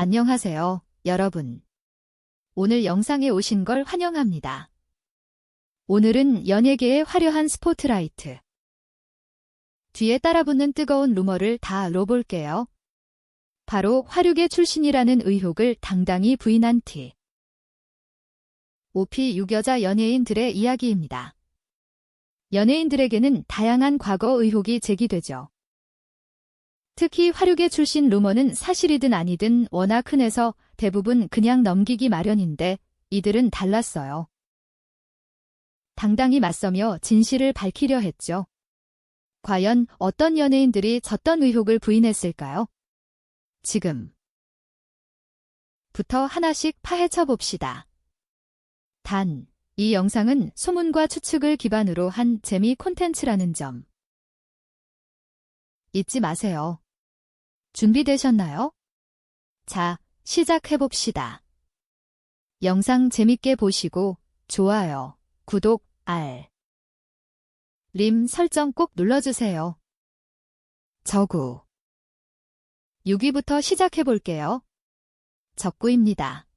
안녕하세요, 여러분. 오늘 영상에 오신 걸 환영합니다. 오늘은 연예계의 화려한 스포트라이트. 뒤에 따라붙는 뜨거운 루머를 다 알아볼게요. 바로 화류계 출신이라는 의혹을 당당히 부인한 티. 오피 유여자 연예인들의 이야기입니다. 연예인들에게는 다양한 과거 의혹이 제기되죠. 특히 화류계 출신 루머는 사실이든 아니든 워낙 흔해서 대부분 그냥 넘기기 마련인데 이들은 달랐어요. 당당히 맞서며 진실을 밝히려 했죠. 과연 어떤 연예인들이 졌던 의혹을 부인했을까요? 지금 부터 하나씩 파헤쳐 봅시다. 단, 이 영상은 소문과 추측을 기반으로 한 재미 콘텐츠라는 점. 잊지 마세요. 준비되셨나요? 자, 시작해봅시다. 영상 재밌게 보시고, 좋아요, 구독, 알, 림 설정 꼭 눌러주세요. 저구 6위부터 시작해볼게요. 적구입니다.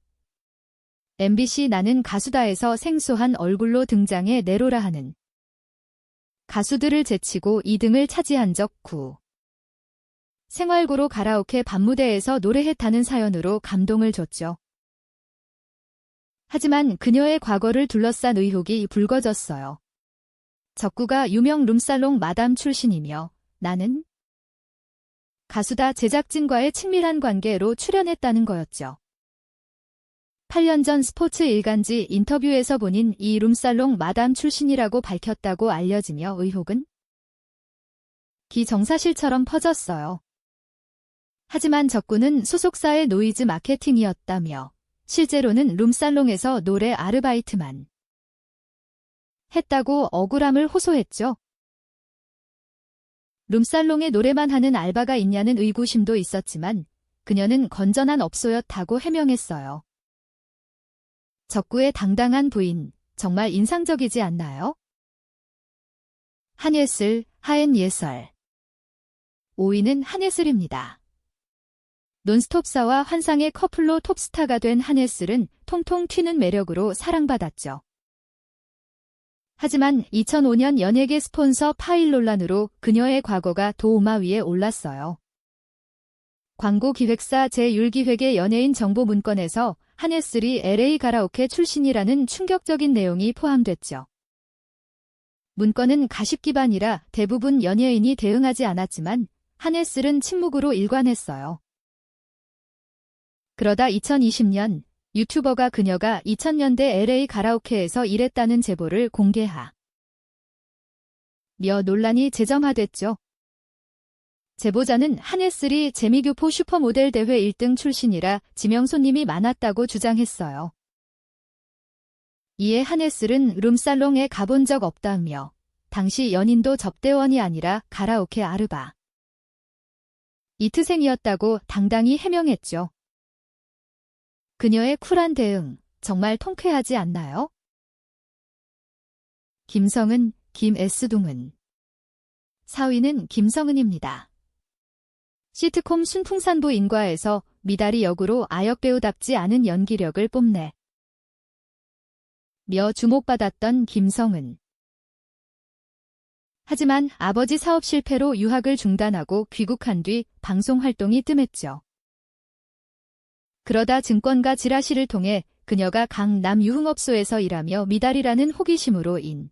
MBC 나는 가수다에서 생소한 얼굴로 등장해 내로라 하는 가수들을 제치고 2등을 차지한 적 9. 생활고로 가라오케 밤무대에서 노래했다는 사연으로 감동을 줬죠. 하지만 그녀의 과거를 둘러싼 의혹이 불거졌어요. 적구가 유명 룸살롱 마담 출신이며 나는 가수다 제작진과의 친밀한 관계로 출연했다는 거였죠. 8년 전 스포츠 일간지 인터뷰에서 본인 이 룸살롱 마담 출신이라고 밝혔다고 알려지며 의혹은 기정사실처럼 퍼졌어요. 하지만 적구는 소속사의 노이즈 마케팅이었다며 실제로는 룸살롱에서 노래 아르바이트만 했다고 억울함을 호소했죠. 룸살롱에 노래만 하는 알바가 있냐는 의구심도 있었지만 그녀는 건전한 업소였다고 해명했어요. 적구의 당당한 부인, 정말 인상적이지 않나요? 한예슬, 하엔 예설 5위는 한예슬입니다. 논스톱사와 환상의 커플로 톱스타가 된 한예슬은 통통 튀는 매력으로 사랑받았죠. 하지만 2005년 연예계 스폰서 파일 논란으로 그녀의 과거가 도우마 위에 올랐어요. 광고 기획사 제1기획의 연예인 정보 문건에서 한예슬이 LA 가라오케 출신이라는 충격적인 내용이 포함됐죠. 문건은 가십 기반이라 대부분 연예인이 대응하지 않았지만 한예슬은 침묵으로 일관했어요. 그러다 2020년 유튜버가 그녀가 2000년대 LA 가라오케에서 일했다는 제보를 공개하. 며 논란이 재점화됐죠. 제보자는 한예슬이 재미교포 슈퍼모델 대회 1등 출신이라 지명 손님이 많았다고 주장했어요. 이에 한예슬은 룸살롱에 가본 적 없다며 당시 연인도 접대원이 아니라 가라오케 아르바. 이트생이었다고 당당히 해명했죠. 그녀의 쿨한 대응, 정말 통쾌하지 않나요? 김성은, 김에스둥은 4위는 김성은입니다. 시트콤 순풍산부 인과에서 미다리 역으로 아역배우답지 않은 연기력을 뽐내 며 주목받았던 김성은 하지만 아버지 사업 실패로 유학을 중단하고 귀국한 뒤 방송 활동이 뜸했죠. 그러다 증권가 지라시를 통해 그녀가 강남 유흥업소에서 일하며 미달이라는 호기심으로 인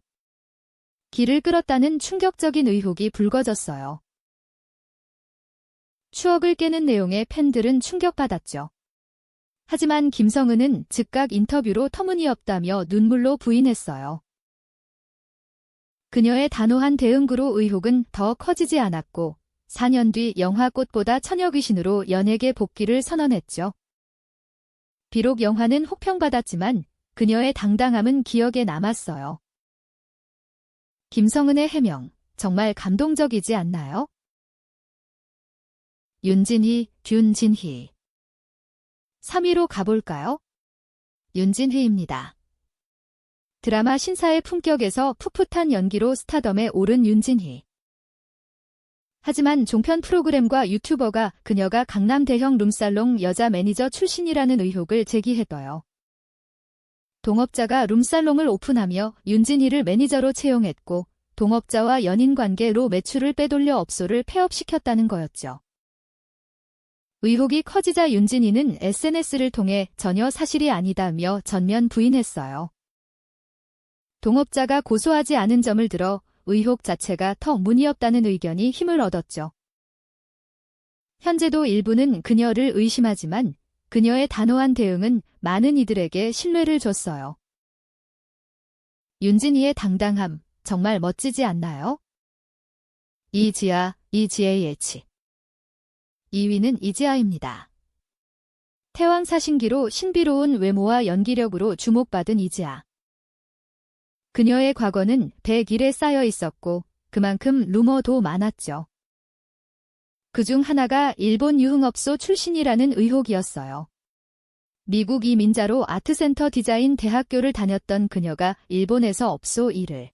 길을 끌었다는 충격적인 의혹이 불거졌어요. 추억을 깨는 내용에 팬들은 충격받았죠. 하지만 김성은은 즉각 인터뷰로 터무니없다며 눈물로 부인했어요. 그녀의 단호한 대응구로 의혹은 더 커지지 않았고 4년 뒤 영화 꽃보다 처녀 귀신으로 연예계 복귀를 선언했죠. 비록 영화는 혹평받았지만 그녀의 당당함은 기억에 남았어요. 김성은의 해명, 정말 감동적이지 않나요? 윤진희, 균진희 3위로 가볼까요? 윤진희입니다. 드라마 신사의 품격에서 풋풋한 연기로 스타덤에 오른 윤진희. 하지만 종편 프로그램과 유튜버가 그녀가 강남 대형 룸살롱 여자 매니저 출신이라는 의혹을 제기했어요. 동업자가 룸살롱을 오픈하며 윤진이를 매니저로 채용했고 동업자와 연인 관계로 매출을 빼돌려 업소를 폐업시켰다는 거였죠. 의혹이 커지자 윤진이는 SNS를 통해 전혀 사실이 아니다며 전면 부인했어요. 동업자가 고소하지 않은 점을 들어 의혹 자체가 터무니없다는 의견이 힘을 얻었죠. 현재도 일부는 그녀를 의심하지만 그녀의 단호한 대응은 많은 이들에게 신뢰를 줬어요. 윤진이의 당당함, 정말 멋지지 않나요? 이지아, 예치. 2위는 이지아입니다. 태왕 사신기로 신비로운 외모와 연기력으로 주목받은 이지아. 그녀의 과거는 101에 쌓여 있었고 그만큼 루머도 많았죠. 그중 하나가 일본 유흥업소 출신이라는 의혹이었어요. 미국 이민자로 아트센터 디자인 대학교를 다녔던 그녀가 일본에서 업소 일을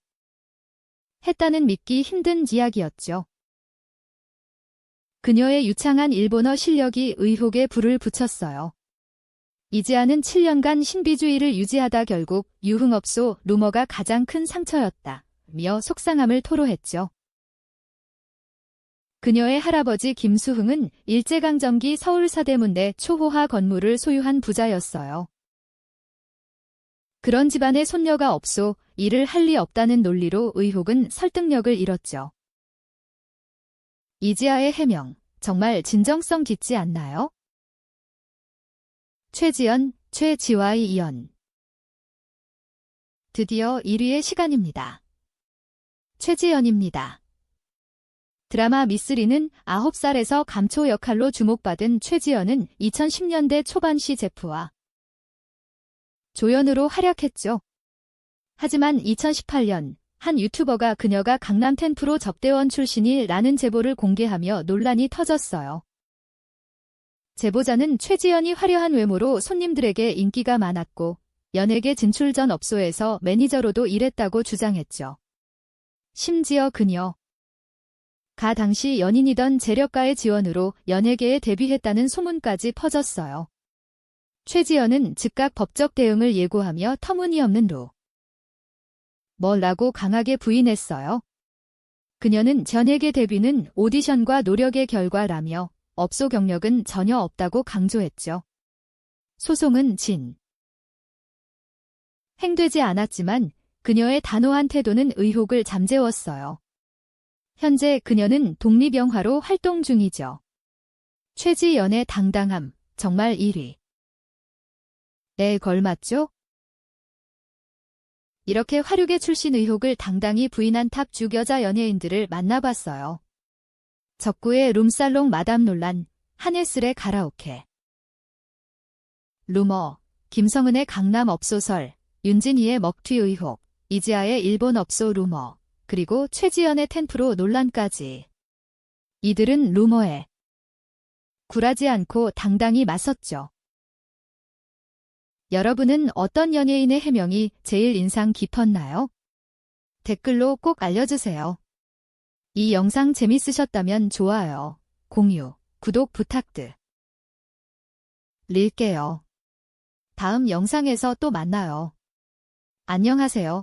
했다는 믿기 힘든 이야기였죠. 그녀의 유창한 일본어 실력이 의혹에 불을 붙였어요. 이지아는 7년간 신비주의를 유지하다 결국 유흥업소 루머가 가장 큰 상처였다. 며 속상함을 토로했죠. 그녀의 할아버지 김수흥은 일제강점기 서울사대문내 초호화 건물을 소유한 부자였어요. 그런 집안에 손녀가 없소 일을 할 리 없다는 논리로 의혹은 설득력을 잃었죠. 이지아의 해명, 정말 진정성 깃지 않나요? 최지연, 최지와의 이연. 드디어 1위의 시간입니다. 최지연입니다. 드라마 미쓰리는 9살에서 감초 역할로 주목받은 최지연은 2010년대 초반 시 제프와 조연으로 활약했죠. 하지만 2018년 한 유튜버가 그녀가 강남 텐프로 접대원 출신이라는 제보를 공개하며 논란이 터졌어요. 제보자는 최지연이 화려한 외모로 손님들에게 인기가 많았고 연예계 진출 전 업소에서 매니저로도 일했다고 주장했죠. 심지어 그녀 가 당시 연인이던 재력가의 지원으로 연예계에 데뷔했다는 소문까지 퍼졌어요. 최지연은 즉각 법적 대응을 예고하며 터무니없는 루 뭐라고 강하게 부인했어요. 그녀는 전예계 데뷔는 오디션과 노력의 결과라며 업소 경력은 전혀 없다고 강조했죠. 소송은 진. 행되지 않았지만 그녀의 단호한 태도는 의혹을 잠재웠어요. 현재 그녀는 독립영화로 활동 중이죠. 최지연의 당당함, 정말 1위. 에 걸맞죠? 이렇게 화류계 출신 의혹을 당당히 부인한 탑 주여자 연예인들을 만나봤어요. 적구의 룸살롱 마담 논란, 한예슬의 가라오케. 루머, 김성은의 강남 업소설, 윤진희의 먹튀 의혹, 이지아의 일본 업소 루머, 그리고 최지연의 텐프로 논란까지. 이들은 루머에 굴하지 않고 당당히 맞섰죠. 여러분은 어떤 연예인의 해명이 제일 인상 깊었나요? 댓글로 꼭 알려주세요. 이 영상 재밌으셨다면 좋아요, 공유, 구독 부탁드. 릴게요. 다음 영상에서 또 만나요. 안녕하세요.